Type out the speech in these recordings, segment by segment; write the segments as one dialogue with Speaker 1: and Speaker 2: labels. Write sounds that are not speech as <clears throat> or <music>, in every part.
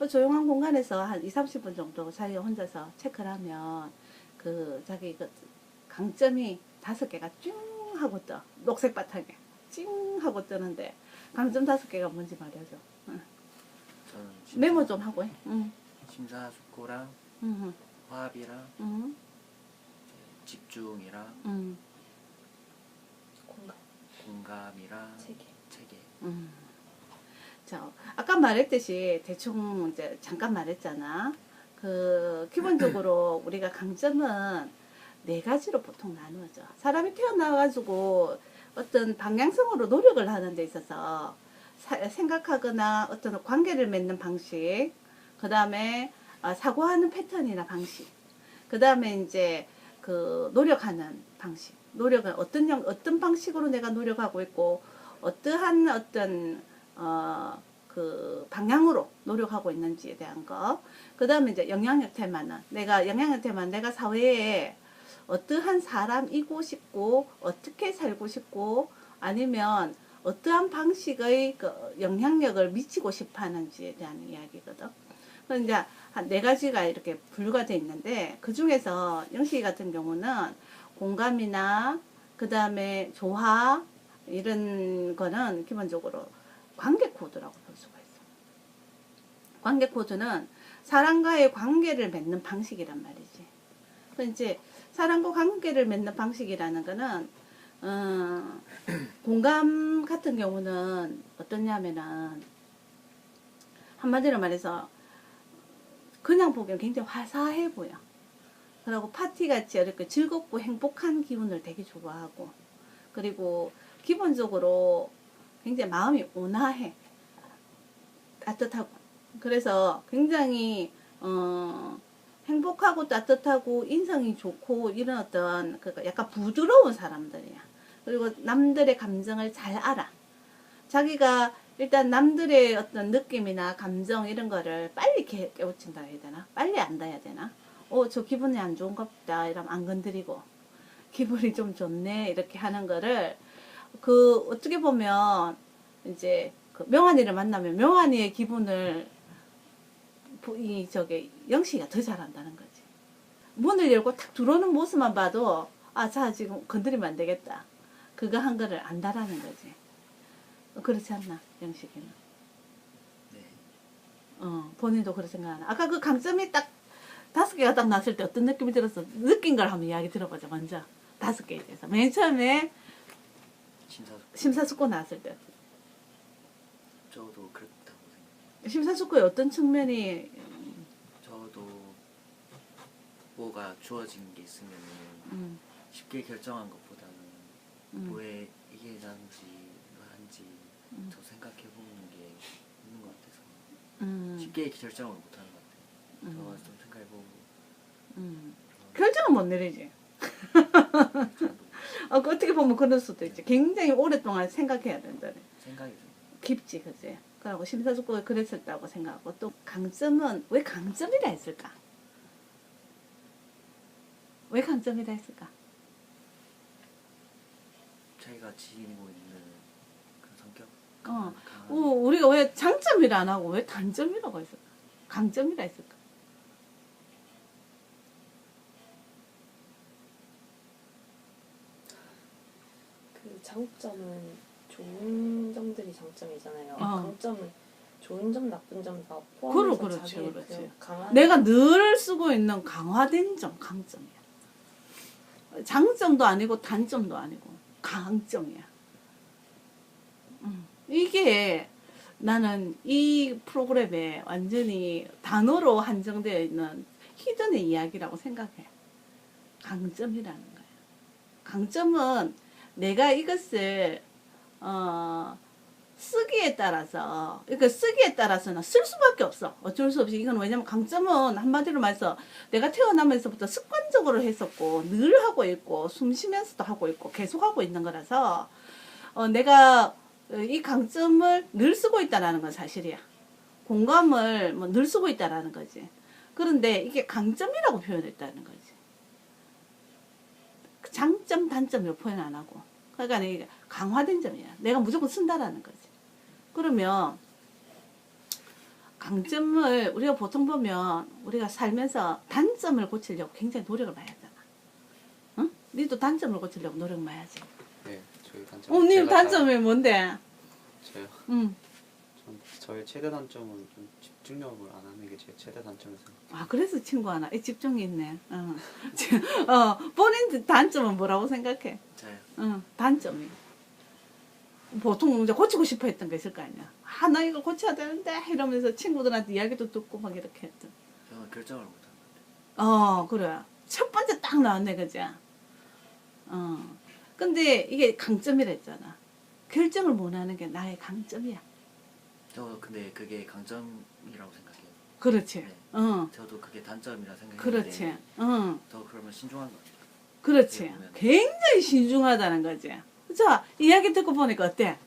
Speaker 1: 어, 조용한 공간에서 한 2, 30분 정도 자기가 혼자서 체크를 하면 그 자기 그 강점이 다섯 개가 쭉 하고 떠. 녹색 바탕에 찡 하고 뜨는데 강점 다섯 개가 뭔지 말해줘. 응.
Speaker 2: 심사-
Speaker 1: 메모 좀 하고 해. 응.
Speaker 2: 심사숙고랑
Speaker 1: 응.
Speaker 2: 화합이랑
Speaker 1: 응.
Speaker 2: 집중이랑
Speaker 1: 응.
Speaker 3: 공감,
Speaker 2: 공감이랑
Speaker 3: 체계.
Speaker 2: 체계.
Speaker 1: 음. 자, 아까 말했듯이 대충 이제 잠깐 말했잖아. 그 기본적으로 <clears throat> 우리가 강점은 네 가지로 보통 나누어져. 사람이 태어나가지고 어떤 방향성으로 노력을 하는 데 있어서 사- 생각하거나 어떤 관계를 맺는 방식, 그 다음에 사고하는 패턴이나 방식, 그 다음에 이제 그 노력하는 방식, 노력은 어떤 형, 어떤 방식으로 내가 노력하고 있고 어떠한 어떤 어, 그 방향으로 노력하고 있는지에 대한 거. 그 다음에 이제 영향력 테마는 내가 영향력 테마는 내가 사회에 어떠한 사람이고 싶고 어떻게 살고 싶고 아니면 어떠한 방식의 그 영향력을 미치고 싶어 하는지에 대한 이야기거든. 그 이제 한 네 가지가 이렇게 분류가 돼 있는데 그 중에서 영식이 같은 경우는 공감이나 그 다음에 조화 이런 거는 기본적으로 관계 코드라고 볼 수가 있어. 관계 코드는 사람과의 관계를 맺는 방식이란 말이지. 그 이제 사람과 관계를 맺는 방식이라는 거는 어, 공감 같은 경우는 어떠냐면은 한마디로 말해서 그냥 보기엔 굉장히 화사해 보여. 그리고 파티 같이 이렇게 즐겁고 행복한 기분을 되게 좋아하고 그리고 기본적으로 굉장히 마음이 온화해. 따뜻하고. 그래서 굉장히, 어, 행복하고 따뜻하고 인성이 좋고 이런 어떤 그 약간 부드러운 사람들이야. 그리고 남들의 감정을 잘 알아. 자기가 일단 남들의 어떤 느낌이나 감정 이런 거를 빨리 깨, 깨우친다 해야 되나? 빨리 안다 해야 되나? 어, 저 기분이 안 좋은가 보다. 이러면 안 건드리고. 기분이 좀 좋네. 이렇게 하는 거를 그 어떻게 보면 이제 그 명환이를 만나면 명환이의 기분을 부- 이 저게 영식이가 더 잘한다는 거지. 문을 열고 탁 들어오는 모습만 봐도 아, 자 지금 건드리면 안 되겠다. 그거 한 거를 안다라는 거지. 어, 그렇지 않나 영식이는?
Speaker 2: 네.
Speaker 1: 어 본인도 그렇게 생각하나? 아까 그 강점이 딱 다섯 개가 딱 났을 때 어떤 느낌이 들었어? 느낀 걸 한번 이야기 들어보자 먼저. 다섯 개에 대해서. 맨 처음에
Speaker 2: 심사숙고.
Speaker 1: 심사숙고 나왔을 때
Speaker 2: 저도 그렇다고 생각해요.
Speaker 1: 심사숙고의 어떤 측면이
Speaker 2: 저도 뭐가 주어진 게 있으면
Speaker 1: 음,
Speaker 2: 쉽게 결정한 것보다는
Speaker 1: 음,
Speaker 2: 왜 이게 난지 한지
Speaker 1: 음.
Speaker 2: 더 생각해 보는 게 있는 것 같아서
Speaker 1: 음,
Speaker 2: 쉽게 결정을 못 하는 것 같아요.
Speaker 1: 음.
Speaker 2: 더좀 생각해 보고
Speaker 1: 음. 결정은 못 내리지. 어, 그 어떻게 보면 그럴 수도 있지. 굉장히 오랫동안 생각해야 된다.
Speaker 2: 생각이 좀
Speaker 1: 깊지, 그지? 그리고 심사숙고가 그랬었다고 생각하고 또 강점은 왜 강점이라 했을까? 왜 강점이라 했을까?
Speaker 2: 자기가 지니고 있는 그런 성격
Speaker 1: 어. 어, 우리가 왜 장점이라 안 하고 왜 단점이라고 했을까? 강점이라 했을까?
Speaker 3: 그 장점은 좋은 점들이 장점이잖아요.
Speaker 1: 어.
Speaker 3: 강점은 좋은 점, 나쁜 점다
Speaker 1: 그러-
Speaker 3: 포함해서
Speaker 1: 그렇지,
Speaker 3: 자기의
Speaker 1: 그렇지.
Speaker 3: 그 강한
Speaker 1: 내가 늘 쓰고 있는 강화된 점, 강점이야. 장점도 아니고 단점도 아니고 강점이야. 음, 이게 나는 이 프로그램에 완전히 단어로 한정되어 있는 히든의 이야기라고 생각해. 강점이라는 거야. 강점은 내가 이것을 어, 쓰기에 따라서 그러니까 쓰기에 따라서는 쓸 수밖에 없어. 어쩔 수 없이. 이건 왜냐면 강점은 한마디로 말해서 내가 태어나면서부터 습관적으로 했었고 늘 하고 있고 숨 쉬면서도 하고 있고 계속 하고 있는 거라서 어, 내가 어, 이 강점을 늘 쓰고 있다라는 건 사실이야. 공감을 뭐 늘 쓰고 있다라는 거지. 그런데 이게 강점이라고 표현했다는 거지. 그 장점 단점으로 표현 안 하고 그러니까 강화된 점이야 내가 무조건 쓴다라는 거지 그러면 강점을 우리가 보통 보면 우리가 살면서 단점을 고치려고 굉장히 노력을 많이 하잖아. 응? 니도 단점을 고치려고 노력 많이 하지.
Speaker 4: 네, 저희 단점.
Speaker 1: 어, 니
Speaker 4: 제가
Speaker 1: 단점이 뭔데?
Speaker 4: 다- 저요.
Speaker 1: 응.
Speaker 4: 전 저의 최대 단점은 좀 집중력을 안 하는 게 제 최대 단점이라서.
Speaker 1: 아, 그래서 친구 하나. 이 집중이 있네. 어. <laughs> 어, 본인 단점은 뭐라고 생각해?
Speaker 2: 저요.
Speaker 1: 응, 단점이. 보통 이제 고치고 싶어 했던 게 있을 거 아니야. 아, 나 이거 고쳐야 되는데 이러면서 친구들한테 이야기도 듣고 막 이렇게 했던.
Speaker 2: 저는 결정을 못하는
Speaker 1: 어, 그래. 첫 번째 딱 나왔네, 그지? 어. 근데 이게 강점이라 했잖아. 결정을 못 하는 게 나의 강점이야.
Speaker 2: 저 근데 그게 강점이라고 생각해요.
Speaker 1: 그렇지.
Speaker 2: 네.
Speaker 1: 어.
Speaker 2: 저도 그게 단점이라 생각했는데
Speaker 1: 그렇지. 어.
Speaker 2: 더 그러면 신중한 것 같아요.
Speaker 1: 그렇지.
Speaker 2: 보면.
Speaker 1: 굉장히 신중하다는 거지. 자, 이야기 듣고 보니까 어때?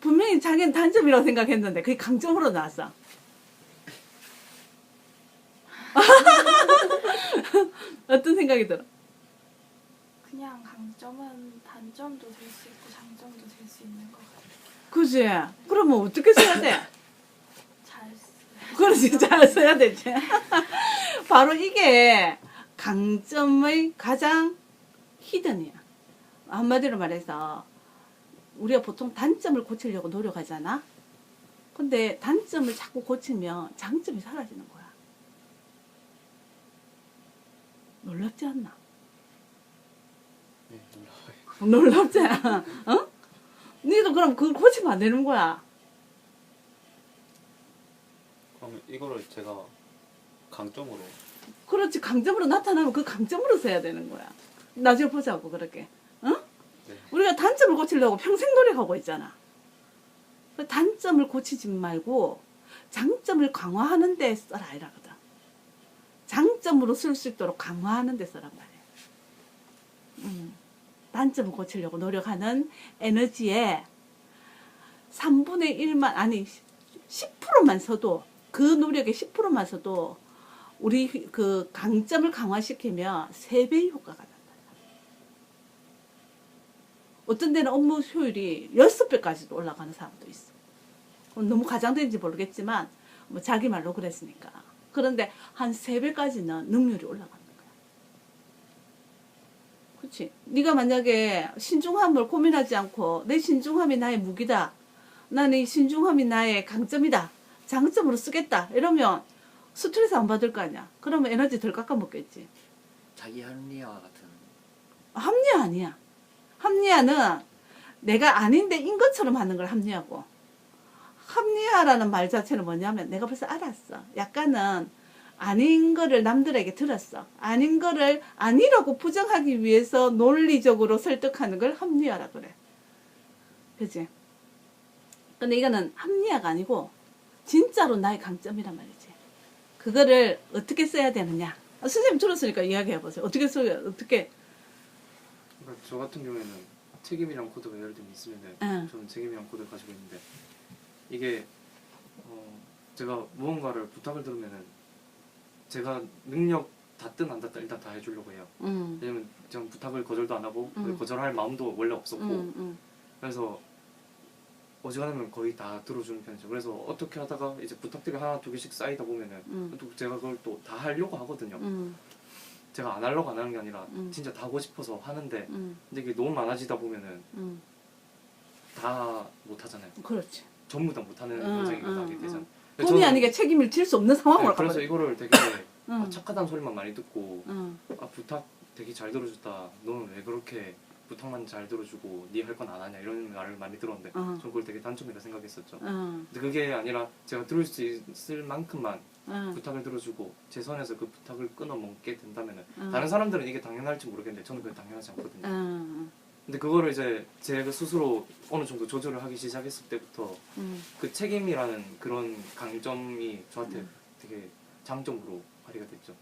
Speaker 1: 분명히 자기는 단점이라고 생각했는데 그게 강점으로 나왔어. <laughs> 어떤 생각이 들어?
Speaker 5: 그냥 강점은 단점도 될 수 있고 장점도 될 수 있는 것 같아요.
Speaker 1: 그지? 그러면 어떻게 써야 돼?
Speaker 5: 잘 쓰.
Speaker 1: 그렇지, 잘 써야 되지. 바로 이게 강점의 가장 히든이야. 한마디로 말해서 우리가 보통 단점을 고치려고 노력하잖아. 근데 단점을 자꾸 고치면 장점이 사라지는 거야. 놀랍지 않나?
Speaker 4: 네, 놀라워요.
Speaker 1: 놀랍지 않아? 어? 니도 그럼 그걸 고치면 안 되는 거야.
Speaker 4: 그러면 이거를 제가 강점으로
Speaker 1: 그렇지 강점으로 나타나면 그 강점으로 써야 되는 거야. 나중에 보자고 그렇게. 어?
Speaker 4: 네.
Speaker 1: 우리가 단점을 고치려고 평생 노력하고 있잖아. 그 단점을 고치지 말고 장점을 강화하는 데 써라 이라거든. 장점으로 쓸 수 있도록 강화하는 데 써란 말이야. 음. 단점을 고치려고 노력하는 에너지에 3분의 1만 아니 10%만 써도 그 노력의 10%만 써도 우리 휘- 그 강점을 강화시키면 3배의 효과가 난다. 어떤 데는 업무 효율이 6배까지도 올라가는 사람도 있어. 너무 과장된지 모르겠지만 뭐 자기 말로 그랬으니까. 그런데 한 3배까지는 능률이 올라가는 거야. 그렇지. 네가 만약에 신중함을 고민하지 않고 내 신중함이 나의 무기다. 나는 이 신중함이 나의 강점이다. 장점으로 쓰겠다. 이러면 스트레스 안 받을 거 아니야. 그러면 에너지 덜 깎아 먹겠지.
Speaker 2: 자기 합리화 같은
Speaker 1: 합리화 아니야. 합리화는 내가 아닌데 인 것처럼 하는 걸 합리화고. 합리화라는 말 자체는 뭐냐면 내가 벌써 알았어. 약간은 아닌 거를 남들에게 들었어. 아닌 거를 아니라고 부정하기 위해서 논리적으로 설득하는 걸 합리화라 그래. 그지? 근데 이거는 합리화가 아니고 진짜로 나의 강점이란 말이지. 그거를 어떻게 써야 되느냐. 아, 선생님 들었으니까 이야기해 보세요. 어떻게 써야 어떻게
Speaker 4: 그러니까 저 같은 경우에는 책임이란 코드가 예를 들면 있으면
Speaker 1: 응.
Speaker 4: 저는 책임이란 코드를 가지고 있는데 이게 어, 제가 무언가를 부탁을 들으면은 제가 능력 닿든 안 닿든 일단 다 해주려고 해요.
Speaker 1: 음.
Speaker 4: 왜냐면 저는 부탁을 거절도 안 하고
Speaker 1: 음.
Speaker 4: 거절할 마음도 원래 없었고
Speaker 1: 음, 음,
Speaker 4: 그래서 어지간하면 거의 다 들어주는 편이죠. 그래서 어떻게 하다가 이제 부탁들이 하나 두 개씩 쌓이다 보면은
Speaker 1: 음,
Speaker 4: 또 제가 그걸 또 다 하려고 하거든요.
Speaker 1: 음,
Speaker 4: 제가 안 하려고 안 하는 게 아니라
Speaker 1: 음.
Speaker 4: 진짜 다 하고 싶어서 하는데
Speaker 1: 음,
Speaker 4: 근데 이게 너무 많아지다 보면은
Speaker 1: 음.
Speaker 4: 다 못 하잖아요.
Speaker 1: 그렇지.
Speaker 4: 전부 다 못 하는
Speaker 1: 음,
Speaker 4: 일어나게
Speaker 1: 음,
Speaker 4: 되잖아요.
Speaker 1: 본의 아니게 책임을 질 수 없는 상황으로
Speaker 4: 네, 그래서
Speaker 1: 가버려.
Speaker 4: 이거를 되게 아,
Speaker 1: 응,
Speaker 4: 착하다는 소리만 많이 듣고
Speaker 1: 응,
Speaker 4: 아 부탁 되게 잘 들어줬다. 너는 왜 그렇게 부탁만 잘 들어주고 네 할 건 안 하냐 이런 말을 많이 들었는데
Speaker 1: 어,
Speaker 4: 전 그걸 되게 단점이라 생각했었죠.
Speaker 1: 응,
Speaker 4: 근데 그게 아니라 제가 들을 수 있을 만큼만
Speaker 1: 응,
Speaker 4: 부탁을 들어주고 제 선에서 그 부탁을 끊어 먹게 된다면 은
Speaker 1: 응,
Speaker 4: 다른 사람들은 이게 당연할지 모르겠는데 저는 그게 당연하지 않거든요.
Speaker 1: 응,
Speaker 4: 근데 그거를 이제 제가 스스로 어느 정도 조절을 하기 시작했을 때부터
Speaker 1: 응.
Speaker 4: 그 책임이라는 그런 강점이 저한테
Speaker 1: 음.
Speaker 4: 되게 장점으로 발휘가 됐죠.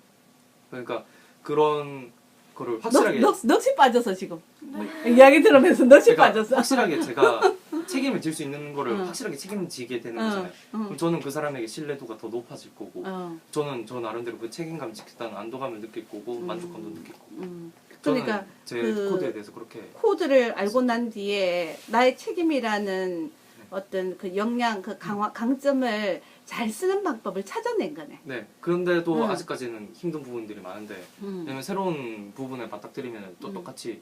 Speaker 4: 그러니까 그런 거를
Speaker 1: 넋,
Speaker 4: 확실하게
Speaker 1: 넋, 넋이 빠져서 지금 뭐, 이야기 들으면서 넋이
Speaker 4: 제가
Speaker 1: 빠졌어.
Speaker 4: 확실하게 제가 <laughs> 책임을 질 수 있는 거를
Speaker 1: 응.
Speaker 4: 확실하게 책임지게 되는
Speaker 1: 응,
Speaker 4: 거잖아요.
Speaker 1: 응,
Speaker 4: 그럼 저는 그 사람에게 신뢰도가 더 높아질 거고
Speaker 1: 어,
Speaker 4: 저는 저 나름대로 그 책임감 지켰다는 안도감을 느낄 거고
Speaker 1: 음.
Speaker 4: 만족감도 느낄 거고
Speaker 1: 응. 그러니까
Speaker 4: 제
Speaker 1: 그-
Speaker 4: 코드에 대해서 그렇게
Speaker 1: 코드를 알고 난 뒤에 나의 책임이라는 어떤 그 역량, 그 강화, 강점을 잘 쓰는 방법을 찾아낸 거네.
Speaker 4: 네. 그런데도
Speaker 1: 음.
Speaker 4: 아직까지는 힘든 부분들이 많은데
Speaker 1: 음.
Speaker 4: 왜냐면 새로운 부분에 맞닥뜨리면 또
Speaker 1: 음.
Speaker 4: 똑같이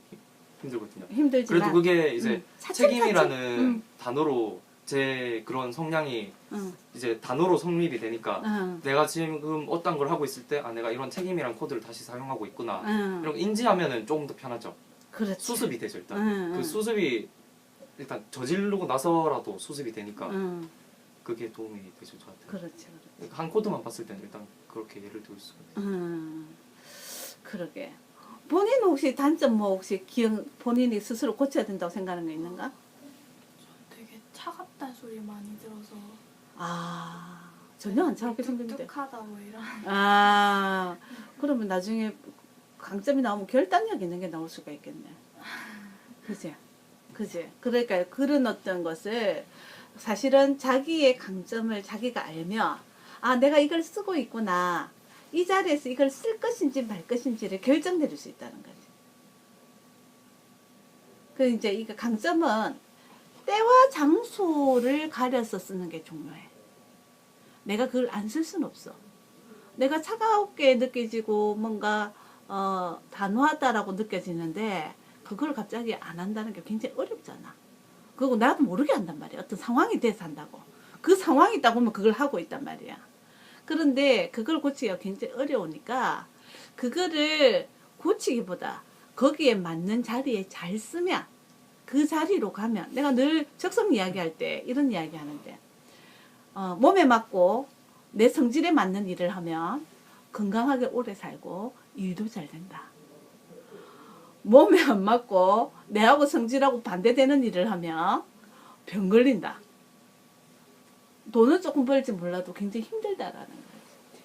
Speaker 4: 힘들거든요.
Speaker 1: 힘들지만
Speaker 4: 그래도 그게 이제
Speaker 1: 음.
Speaker 4: 책임이라는
Speaker 1: 음.
Speaker 4: 단어로 제 그런 성향이
Speaker 1: 응,
Speaker 4: 이제 단어로 성립이 되니까
Speaker 1: 응,
Speaker 4: 내가 지금 어떤 걸 하고 있을 때 아 내가 이런 책임이란 코드를 다시 사용하고 있구나
Speaker 1: 응.
Speaker 4: 이런 거 인지하면은 조금 더 편하죠.
Speaker 1: 그렇지.
Speaker 4: 수습이 되죠 일단.
Speaker 1: 응,
Speaker 4: 그
Speaker 1: 응.
Speaker 4: 수습이 일단 저지르고 나서라도 수습이 되니까
Speaker 1: 응,
Speaker 4: 그게 도움이 되죠 저한테.
Speaker 1: 그렇지, 그렇지.
Speaker 4: 한 코드만 봤을 때는 일단 그렇게 예를 들 수가 있어요.
Speaker 1: 음, 그러게. 본인 혹시 단점 뭐 혹시 기억 본인이 스스로 고쳐야 된다고 생각하는 거 있는가?
Speaker 5: 소리 많이 들어서
Speaker 1: 아 전혀 안 차갑게 생겼는데.
Speaker 5: 뚝뚝하다 뭐 이런
Speaker 1: 아 그러면 나중에 강점이 나오면 결단력 있는 게 나올 수가 있겠네. 그지? 그지? 그러니까 그런 어떤 것을 사실은 자기의 강점을 자기가 알면 아 내가 이걸 쓰고 있구나 이 자리에서 이걸 쓸 것인지 말 것인지를 결정 내릴 수 있다는 거지. 그 이제 이거 강점은 때와 장소를 가려서 쓰는 게 중요해. 내가 그걸 안쓸 수는 없어. 내가 차가웠게 느껴지고 뭔가 어, 단호하다라고 느껴지는데 그걸 갑자기 안 한다는 게 굉장히 어렵잖아. 그리고 나도 모르게 한단 말이야. 어떤 상황이 돼서 한다고. 그 상황이 있다 보면 그걸 하고 있단 말이야. 그런데 그걸 고치기가 굉장히 어려우니까 그거를 고치기보다 거기에 맞는 자리에 잘 쓰면 그 자리로 가면 내가 늘 적성 이야기할 때 이런 이야기 하는데 어, 몸에 맞고 내 성질에 맞는 일을 하면 건강하게 오래 살고 일도 잘 된다. 몸에 안 맞고 내하고 성질하고 반대되는 일을 하면 병 걸린다. 돈은 조금 벌지 몰라도 굉장히 힘들다라는 거지.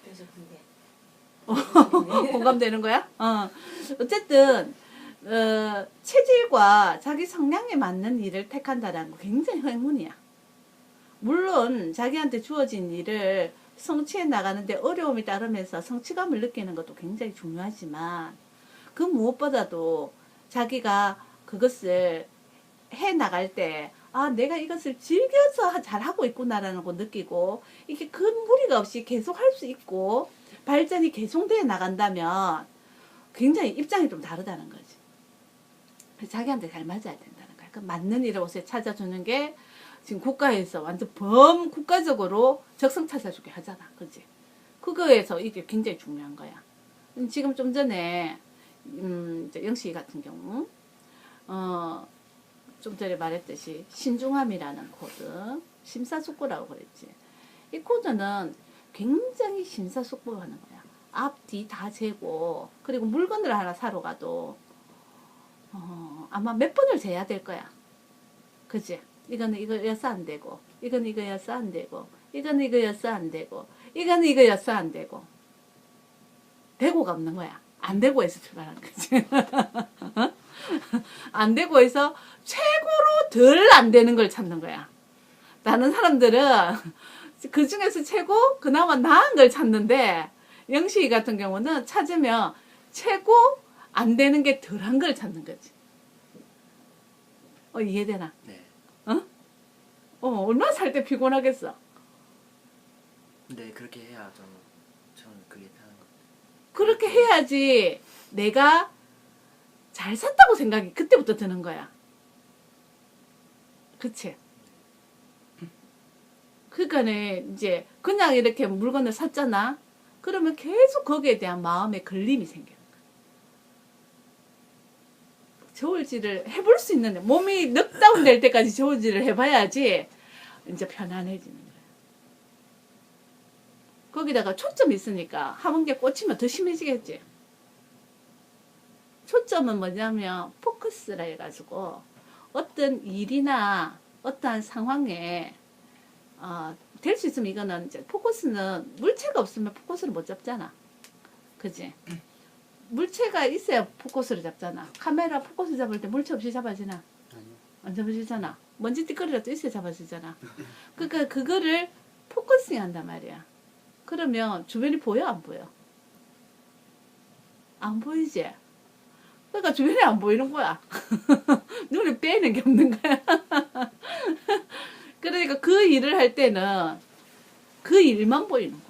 Speaker 1: <laughs> 공감되는 거야? 어. 어쨌든 어, 체질과 자기 성향에 맞는 일을 택한다라는 거 굉장히 행운이야. 물론 자기한테 주어진 일을 성취해 나가는데 어려움이 따르면서 성취감을 느끼는 것도 굉장히 중요하지만 그 무엇보다도 자기가 그것을 해 나갈 때 아, 내가 이것을 즐겨서 하- 잘하고 있구나라는 걸 느끼고 이게 큰 무리가 없이 계속 할 수 있고 발전이 계속돼 나간다면 굉장히 입장이 좀 다르다는 거지. 자기한테 잘 맞아야 된다는 거야. 그 맞는 일을 옷에 찾아주는 게 지금 국가에서 완전 범 국가적으로 적성 찾아주게 하잖아. 그지? 그거에서 이게 굉장히 중요한 거야. 음, 지금 좀 전에, 음, 영씨 같은 경우, 어, 좀 전에 말했듯이 신중함이라는 코드, 심사숙고라고 그랬지. 이 코드는 굉장히 심사숙고하는 거야. 앞, 뒤 다 재고, 그리고 물건을 하나 사러 가도, 어, 아마 몇 번을 재야 될 거야. 그지? 이거는 이거여서 안 되고, 이거는 이거여서 안 되고, 이거는 이거여서 안 되고, 이거는 이거여서 안 되고. 되고가 없는 거야. 안 되고 해서 출발하는 거지. <laughs> 안 되고 해서 최고로 덜 안 되는 걸 찾는 거야. 다른 사람들은 그 중에서 최고 그나마 나은 걸 찾는데 영식이 같은 경우는 찾으면 최고 안 되는 게 덜한 걸 찾는 거지. 어 이해되나?
Speaker 2: 네.
Speaker 1: 어 얼마나 살 때 피곤하겠어.
Speaker 2: 근데 그렇게 해야 저는 저는 그게 편한 것 같아요.
Speaker 1: 그렇게 해야지 내가 잘 샀다고 생각이 그때부터 드는 거야. 그치? 그러니까는 이제 그냥 이렇게 물건을 샀잖아. 그러면 계속 거기에 대한 마음의 걸림이 생겨. 저울질을 해볼 수 있는데 몸이 넉다운 될 때까지 저울질을 해봐야지 이제 편안해지는 거야. 거기다가 초점이 있으니까 한개 꽂히면 더 심해지겠지. 초점은 뭐냐면 포커스라 해가지고 어떤 일이나 어떠한 상황에 어, 될 수 있으면 이거는 이제 포커스는 물체가 없으면 포커스를 못 잡잖아. 그지? 물체가 있어야 포커스를 잡잖아. 카메라 포커스 잡을 때 물체 없이 잡아지나?
Speaker 2: 아니요.
Speaker 1: 안 잡아지잖아. 먼지 띠거리라도 있어야 잡아지잖아. 그러니까 그거를 포커싱 한단 말이야. 그러면 주변이 보여 안 보여? 안 보이지? 그러니까 주변이 안 보이는 거야. <laughs> 눈을 빼는 게 없는 거야. <laughs> 그러니까 그 일을 할 때는 그 일만 보이는 거야.